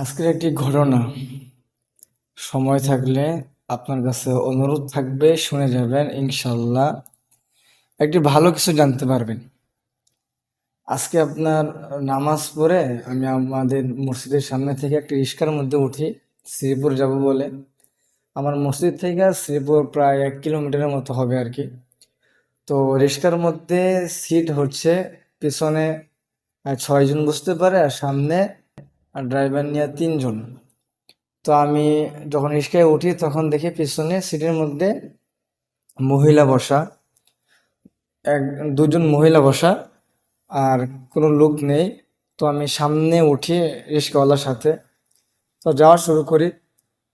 আজকের একটি ঘটনা। সময় থাকলে আপনার কাছে অনুরোধ থাকবে, শুনে যাবেন ইনশাল্লাহ একটি ভালো কিছু জানতে পারবেন। আজকে আপনার নামাজ পড়ে আমি আমাদের মসজিদের সামনে থেকে একটি রিক্সার মধ্যে উঠি, শ্রীপুর যাব বলে। আমার মসজিদ থেকে শ্রীপুর প্রায় এক কিলোমিটারের মতো হবে আর কি। তো রিক্সার মধ্যে সিট হচ্ছে, পিছনে ছয়জন বসতে পারে আর সামনে আর ড্রাইভার নিয়ে তিনজন। তো আমি যখন রিক্সায় উঠি, তখন দেখি পিছনে সিটের মধ্যে মহিলা বসা, এক, দুজন মহিলা বসা আর কোনো লোক নেই। তো আমি সামনে উঠি রিক্সাওয়ালার সাথে। তো যাওয়া শুরু করি।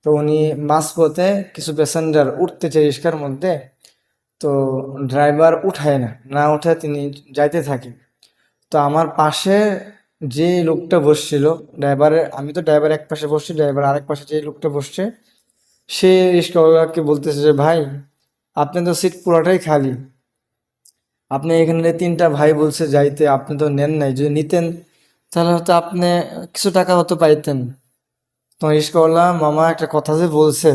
তো উনি মাঝপথে কিছু প্যাসেঞ্জার উঠতে চায় রিক্সার মধ্যে। তো ড্রাইভার উঠায় না না উঠায় তিনি যাইতে থাকে তো আমার পাশে যে লোকটা বসছিল ড্রাইভারের আমি তো ড্রাইভার এক পাশে বসছি ড্রাইভার আরেক পাশে যে লোকটা বসছে, সে রিক্সাওয়ালাকে বলতেছে যে, ভাই, আপনি তো সিট পুরোটাই খালি। আপনি এখানে তিনটা ভাই বলছে যাইতে, আপনি তো নেন নাই। যদি নিতেন, তাহলে হয়তো আপনি কিছু টাকা হয়তো পাইতেন। তো রিক্সাওয়ালা মামা, একটা কথা যে বলছে,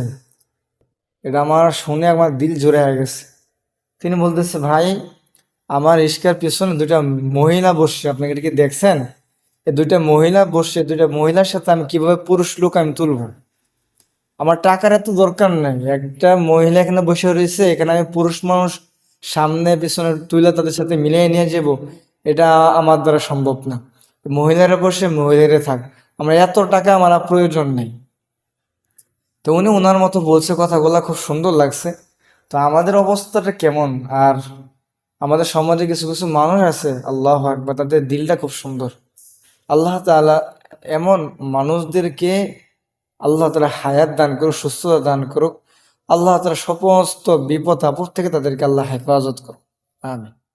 এটা আমার শুনে আমার দিল জোরে হয়ে গেছে। তিনি বলতেছে, ভাই, আমার রিক্সার পিছনে দুটা মহিলা বসছে, আপনি এটা কি দেখছেন? দুইটা মহিলা বসে, দুইটা মহিলার সাথে আমি কীভাবে পুরুষ লোক আমি তুলবো? আমার টাকার এত দরকার নাই। একটা মহিলা এখানে বসে রয়েছে, এখানে আমি পুরুষ মানুষ সামনে পিছনে তুলে তাদের সাথে মিলিয়ে নিয়ে যাব, এটা আমার দ্বারা সম্ভব না। মহিলারা বসে, মহিলারা থাক। আমার এত টাকা আমার প্রয়োজন নেই। তো উনি ওনার মতো বলছে কথাগুলো, খুব সুন্দর লাগছে। তো আমাদের অবস্থাটা কেমন? আর আমাদের সমাজে কিছু কিছু মানুষ আছে, আল্লাহ আকবার, তাদের দিলটা খুব সুন্দর। আল্লাহ তালা এমন মানুষদেরকে আল্লাহ তালা হায়াত দান করুক, সুস্থতা দান করুক। আল্লাহ তালা সমস্ত বিপদ আপদ থেকে তাদেরকে আল্লাহ হেফাজত করুক। আমিন।